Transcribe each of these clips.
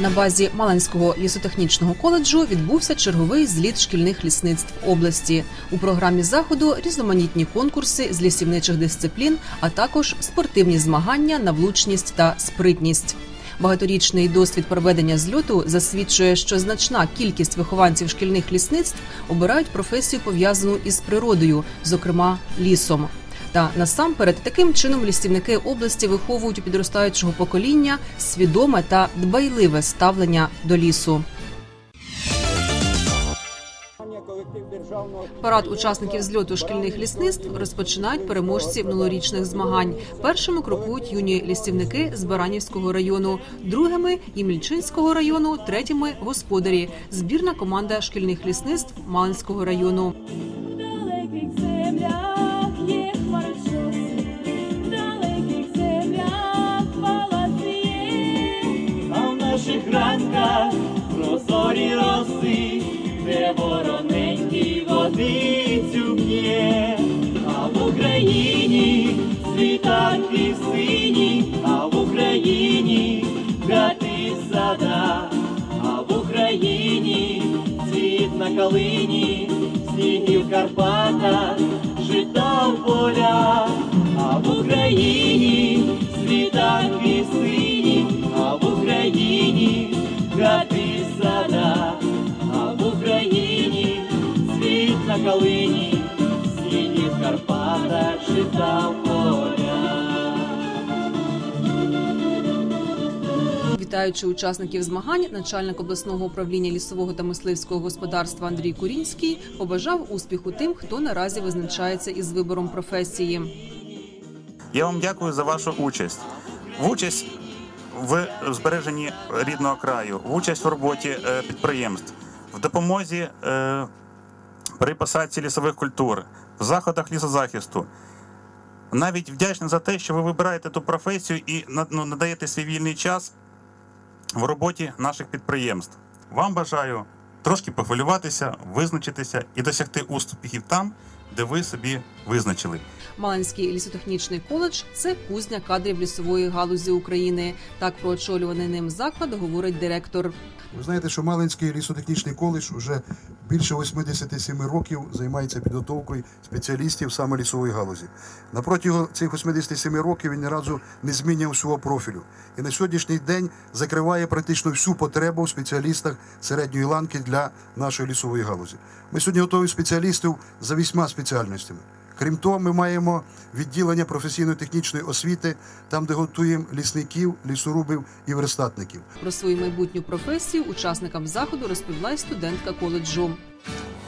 На базі Малинського лісотехнічного коледжу відбувся черговий зліт шкільних лісництв області. У програмі заходу різноманітні конкурси з лісівничих дисциплін, а також спортивні змагання на влучність та спритність. Багаторічний досвід проведення зльоту засвідчує, що значна кількість вихованців шкільних лісництв обирають професію пов'язану із природою, зокрема лісом. Та насамперед таким чином лісівники області виховують у підростаючого покоління свідоме та дбайливе ставлення до лісу. Парад учасників зльоту шкільних лісництв розпочинають переможці минулорічних змагань. Першими крокують юні лісівники з Баранівського району, другими Ємільчинського району, третіми господарі. Збірна команда шкільних лісництв Малинського району. світанки сині, а в Україні гати сада, а в Україні цвіт на калині, сніги в Карпатах, жита в полях, а в Україні світанки сині, а в Україні гати сада, а в Україні світ на калині, сніги в Карпатах, жита в полях. Вітаючи учасників змагань, начальник обласного управління лісового та мисливського господарства Андрій Курінський побажав успіху тим, хто наразі визначається із вибором професії. Я вам дякую за вашу участь. В участь в збереженні рідного краю, в участь в роботі е, підприємств, в допомозі е, при посадці лісових культур, в заходах лісозахисту. Навіть вдячний за те, що ви вибираєте ту професію і ну, надаєте свій вільний час в роботі наших підприємств. Вам бажаю трошки похвилюватися, визначитися і досягти успіхів там, де ви собі визначили. Малинський лісотехнічний коледж це кузня кадрів лісової галузі України. Так про очолюваний ним заклад говорить директор. Ви знаєте, що Малинський лісотехнічний коледж вже більше 87 років займається підготовкою спеціалістів саме лісової галузі. На протягом цих 87 років він ні разу не змінював свого профілю. І на сьогоднішній день закриває практично всю потребу в спеціалістах середньої ланки для нашої лісової галузі. Ми сьогодні готуємо спеціалістів за вісьма спеціальностями. Крім того, ми маємо відділення професійно-технічної освіти, там, де готуємо лісників, лісорубів і верстатників. Про свою майбутню професію учасникам заходу розповіла й студентка коледжу.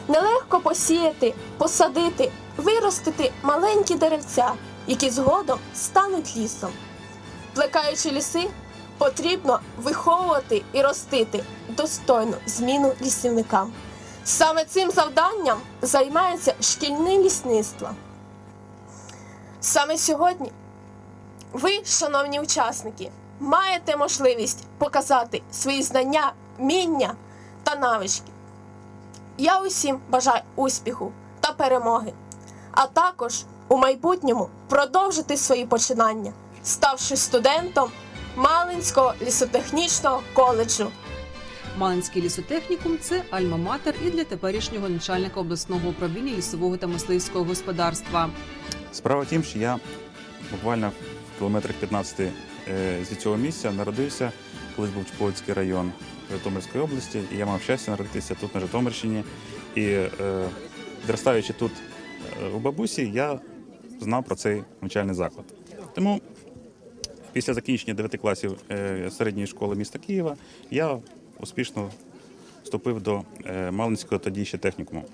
Нелегко посіяти, посадити, виростити маленькі деревця, які згодом стануть лісом. Плекаючи ліси, потрібно виховувати і ростити достойну зміну лісівникам. Саме цим завданням займається шкільне лісництво. Саме сьогодні ви, шановні учасники, маєте можливість показати свої знання, вміння та навички. Я усім бажаю успіху та перемоги, а також у майбутньому продовжити свої починання, ставши студентом Малинського лісотехнічного коледжу. Малинський лісотехнікум це альма-матер і для теперішнього начальника обласного управління лісового та мисливського господарства. Справа тім, що я буквально в кілометрах 15 е, з цього місця народився, колись був Чполицький район Житомирської області, і я мав щастя народитися тут на Житомирщині. І е, зростаючи тут е, у бабусі, я знав про цей навчальний заклад. Тому після закінчення 9 класів е, середньої школи міста Києва я успішно вступив до е, Малинського тоді ще технікуму.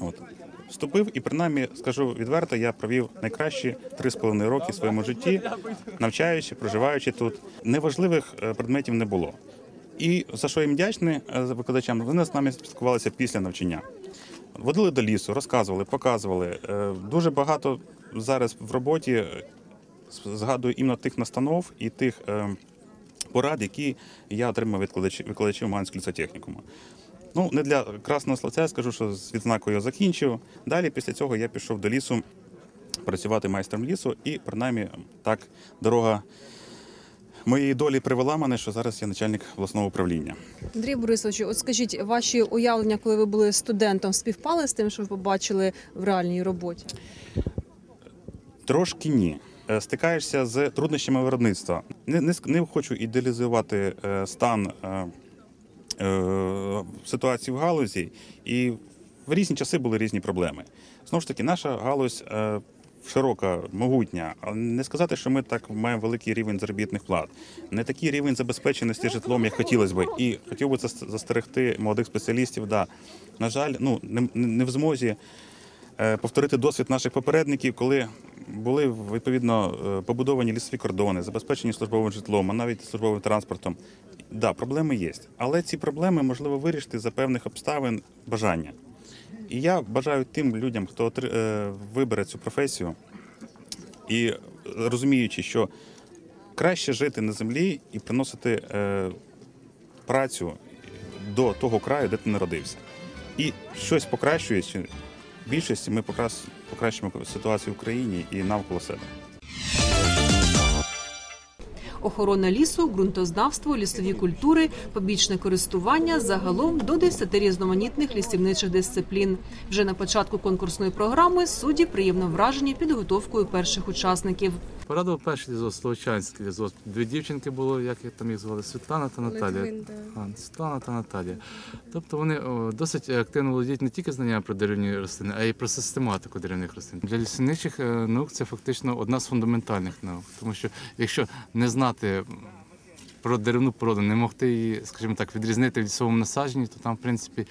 От. Вступив і принаймні, скажу відверто, я провів найкращі три з половиною роки в своєму житті, навчаючи, проживаючи тут. Неважливих е, предметів не було. І за що їм вдячний е, викладачам, вони з нами спілкувалися після навчання. Водили до лісу, розказували, показували. Дуже багато зараз в роботі згадую іменно тих настанов і тих порад, які я отримав від викладачів, Манського лісотехнікуму. Ну, не для красного словця я скажу, що з відзнакою закінчив. Далі після цього я пішов до лісу працювати майстром лісу, і принаймні так дорога моєї долі привела мене, що зараз я начальник обласного управління. Андрій Борисович, от скажіть, ваші уявлення, коли ви були студентом, співпали з тим, що ви побачили в реальній роботі? Трошки ні. Е, Стикаєшся з труднощами виробництва. Не, не, не хочу ідеалізувати е, стан е, ситуації в галузі, і в різні часи були різні проблеми. Знову ж таки, наша галузь широка, могутня. Але не сказати, що ми так маємо великий рівень заробітних плат. Не такий рівень забезпеченості житлом, як хотілося би. І хотів би зас- застерегти молодих спеціалістів. Да, на жаль, ну не, не в змозі повторити досвід наших попередників, коли були відповідно е, побудовані лісові кордони, забезпечені службовим житлом, а навіть службовим транспортом. Да, проблеми є, але ці проблеми можливо вирішити за певних обставин бажання. І я бажаю тим людям, хто е, вибере цю професію, і е, розуміючи, що краще жити на землі і приносити е, працю до того краю, де ти народився. І щось покращуючи, більшості ми покращимо ситуацію в Україні і навколо себе. Охорона лісу, ґрунтознавство, лісові культури, побічне користування загалом до 10 різноманітних лісівничих дисциплін. Вже на початку конкурсної програми судді приємно вражені підготовкою перших учасників. Порадував перший лізот, Словочанський лізот. Дві дівчинки було, як їх там їх звали, Світлана та Наталія. А, Світлана та Наталія. Тобто вони о, досить активно володіють не тільки знаннями про деревні рослини, а й про систематику деревних рослин. Для лісівничих е, наук це фактично одна з фундаментальних наук, тому що якщо не знати про деревну породу, не могти її, скажімо так, відрізнити в лісовому насадженні, то там, в принципі,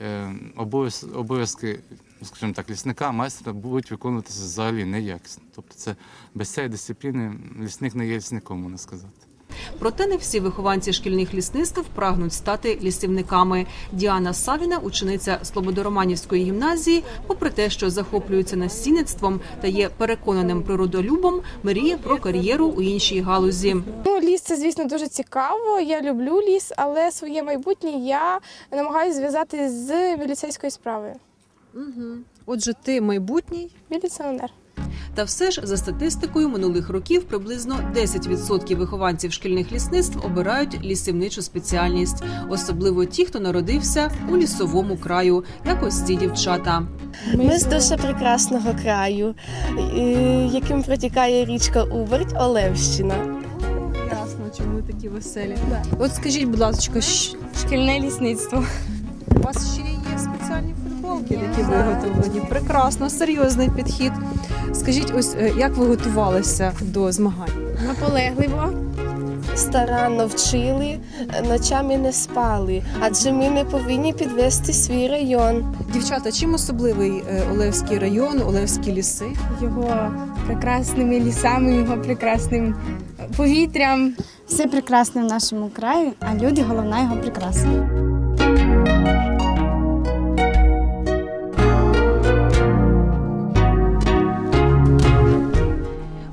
е, обов'яз- обов'язки, скажімо так, лісника, майстра будуть виконуватися взагалі неякісно. Тобто це без цієї дисципліни лісник не є лісником, можна сказати. Проте не всі вихованці шкільних лісництв прагнуть стати лісівниками. Діана Савіна, учениця Слободороманівської гімназії, попри те, що захоплюється насінництвом та є переконаним природолюбом, мріє про кар'єру у іншій галузі. Ну, ліс це, звісно, дуже цікаво. Я люблю ліс, але своє майбутнє я намагаюся зв'язати з міліцейською справою. Отже, ти майбутній. Міліціонер. Та все ж за статистикою минулих років приблизно 10% вихованців шкільних лісництв обирають лісівничу спеціальність, особливо ті, хто народився у лісовому краю, як ось ці дівчата. Ми з дуже прекрасного краю, яким протікає річка Уберть Олевщина. Ясно, чому такі веселі. От скажіть, будь ласка, Шкільне лісництво. у вас ще є спеціальні футболки, які виготовлені? Прекрасно, серйозний підхід. Скажіть, ось е, як ви готувалися до змагань? Наполегливо. Старанно вчили, е, ночами не спали, адже ми не повинні підвести свій район. Дівчата, чим особливий е, Олевський район, Олевські ліси? Його прекрасними лісами, його прекрасним повітрям. Все прекрасне в нашому краї, а люди головна його прекрасна.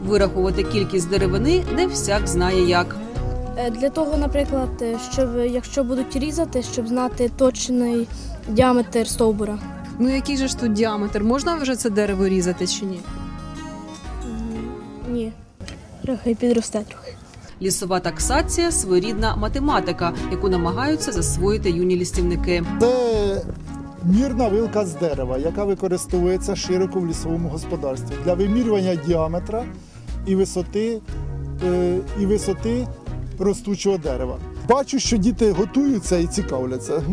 Вирахувати кількість деревини не всяк знає як. Е, Для того, наприклад, е, щоб якщо будуть різати, щоб знати точний діаметр стовбура. Ну який же ж тут діаметр? Можна вже це дерево різати чи ні? Ні. Трохи підросте трохи. Лісова таксація своєрідна математика, яку намагаються засвоїти юні лісівники. Це мірна вилка з дерева, яка використовується широко в лісовому господарстві для вимірювання діаметра і висоти, е, і висоти ростучого дерева. Бачу, що діти готуються і цікавляться.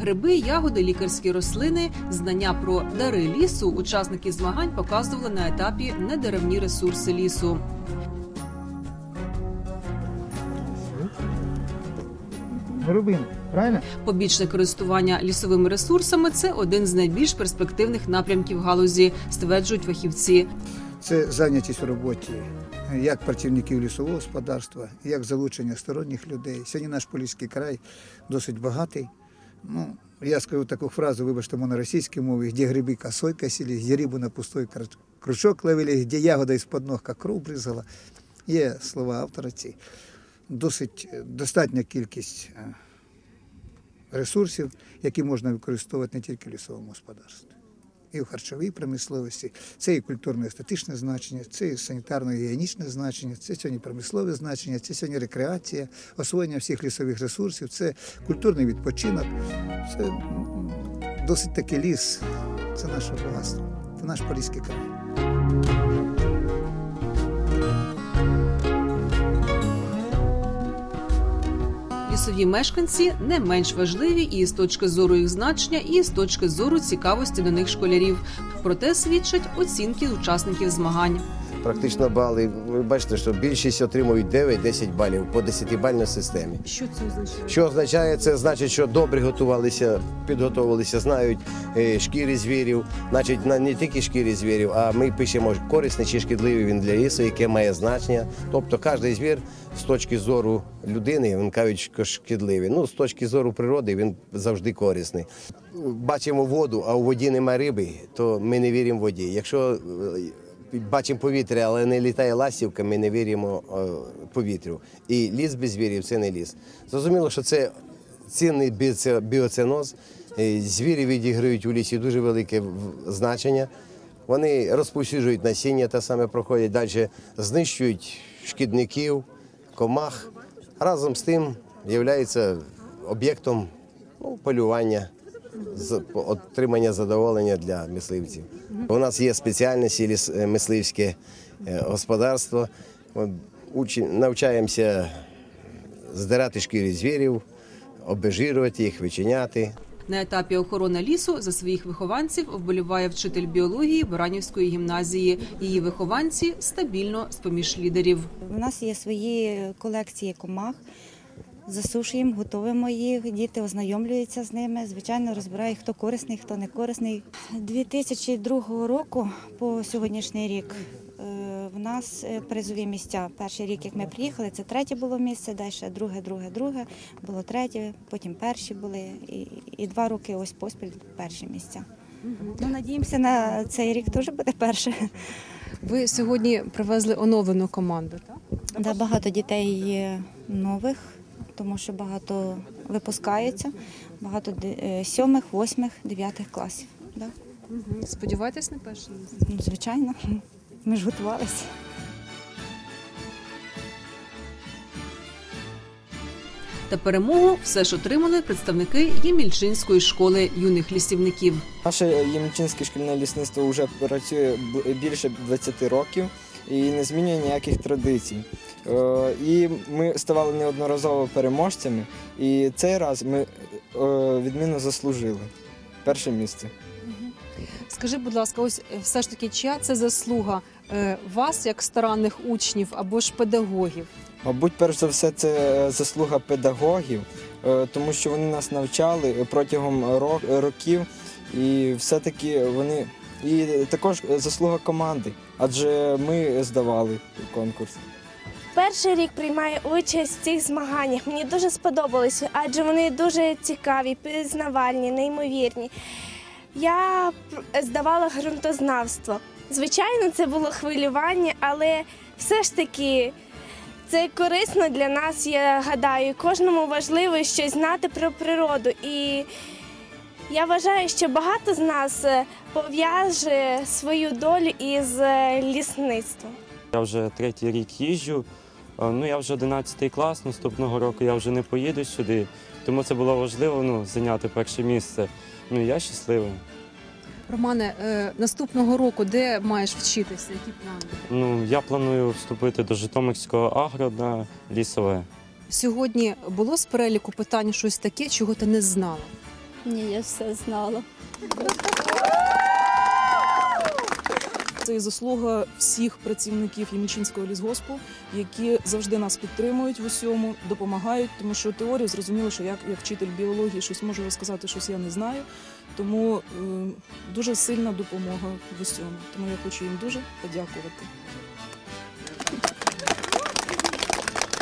Гриби, ягоди, лікарські рослини, знання про дари лісу учасники змагань показували на етапі недеревні ресурси лісу. Горобини, правильно? Побічне користування лісовими ресурсами це один з найбільш перспективних напрямків галузі, стверджують фахівці. Це зайнятість в роботі як працівників лісового господарства, як залучення сторонніх людей. Сьогодні наш Поліський край досить багатий. Ну, я скажу таку фразу, вибачте, на російській мові, де гриби косой косили, де рибу на пустой крючок ловили, де ягода із-под ног, кров бризгала. Є слова автора ці. Досить е, достатня кількість е, ресурсів, які можна використовувати не тільки в лісовому господарстві. І в харчовій промисловості. Це і культурно-естетичне значення, це і санітарно-гігієнічне значення, це сьогодні промислове значення, це сьогодні рекреація, освоєння всіх лісових ресурсів, це культурний відпочинок. Це досить таки ліс. Це наше багатство, це наш Поліський край. Лісові мешканці не менш важливі і з точки зору їх значення, і з точки зору цікавості до них школярів. Проте свідчать оцінки учасників змагань. Практично бали. Ви бачите, що більшість отримують 9-10 балів по 10-бальній системі. Що це означає? Що означає? Це значить, що добре готувалися, підготувалися, знають е, шкіри звірів. Значить, не тільки шкіри звірів, а ми пишемо корисний чи шкідливий він для лісу, яке має значення. Тобто кожен звір з точки зору людини, він кажуть, шкідливий. Ну, з точки зору природи він завжди корисний. Бачимо воду, а у воді немає риби, то ми не віримо воді. Якщо е, бачимо повітря, але не літає ластівка, ми не віримо е, повітрю. І ліс без звірів це не ліс. Зрозуміло, що це цінний біоценоз. Е, Звірі відіграють у лісі дуже велике значення. Вони розповсюджують насіння, те саме проходять далі, знищують шкідників, комах. Разом з тим являються об'єктом ну, полювання, отримання задоволення для мисливців. У нас є спеціальності е, мисливське е, господарство. Навчаємося здирати шкіри звірів, обезжирювати їх, вичиняти. На етапі охорони лісу за своїх вихованців вболіває вчитель біології Баранівської гімназії. Її вихованці стабільно з поміж лідерів. У нас є свої колекції комах. Засушуємо, готуємо їх, діти ознайомлюються з ними. Звичайно, розбирають, хто корисний, хто не корисний. 2002 року по сьогоднішній рік е, в нас е, призові місця. Перший рік, як ми приїхали, це третє було місце, далі друге, друге, друге, було третє, потім перші були. І, і два роки ось поспіль перші місця. Ну, надіємося, на цей рік теж буде перше. Ви сьогодні привезли оновлену команду, так? Да, багато дітей є нових, тому що багато випускаються, багато е, сьомих, восьмих, дев'ятих класів. Да. Сподіваєтесь на перше місце? Ну, звичайно, ми ж готувалися. Та перемогу все ж отримали представники Ємільчинської школи юних лісівників. Наше Ємчинське шкільне лісництво вже працює більше 20 років і не змінює ніяких традицій. Е, І ми ставали неодноразово переможцями, і цей раз ми е, відмінно заслужили перше місце. Скажи, будь ласка, ось е, все ж таки, чия це заслуга вас, як старанних учнів або ж педагогів? Мабуть, перш за все, це заслуга педагогів, тому що вони нас навчали протягом років, і все-таки вони. І також заслуга команди, адже ми здавали конкурс. Перший рік приймаю участь в цих змаганнях. Мені дуже сподобалося, адже вони дуже цікаві, пізнавальні, неймовірні. Я здавала ґрунтознавство. Звичайно, це було хвилювання, але все ж таки це корисно для нас, я гадаю. Кожному важливо щось знати про природу. І я вважаю, що багато з нас е, пов'яже свою долю із е, лісництвом. Я вже третій рік їжджу. Ну, я вже 11 клас, наступного року я вже не поїду сюди. Тому це було важливо ну, зайняти перше місце. Ну, я щасливий. Романе, е, наступного року де маєш вчитися? Які плани? Ну, я планую вступити до Житомирського агро на лісове. Сьогодні було з переліку питань щось таке, чого ти не знала? Ні, я все знала. Це і заслуга всіх працівників Ємічинського лісгоспу, які завжди нас підтримують в усьому, допомагають, тому що теорію зрозуміло, що як, як вчитель біології щось можу розказати, щось я не знаю. Тому е, дуже сильна допомога в усьому. Тому я хочу їм дуже подякувати.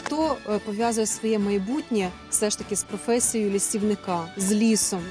Хто е, пов'язує своє майбутнє все ж таки з професією лісівника, з лісом?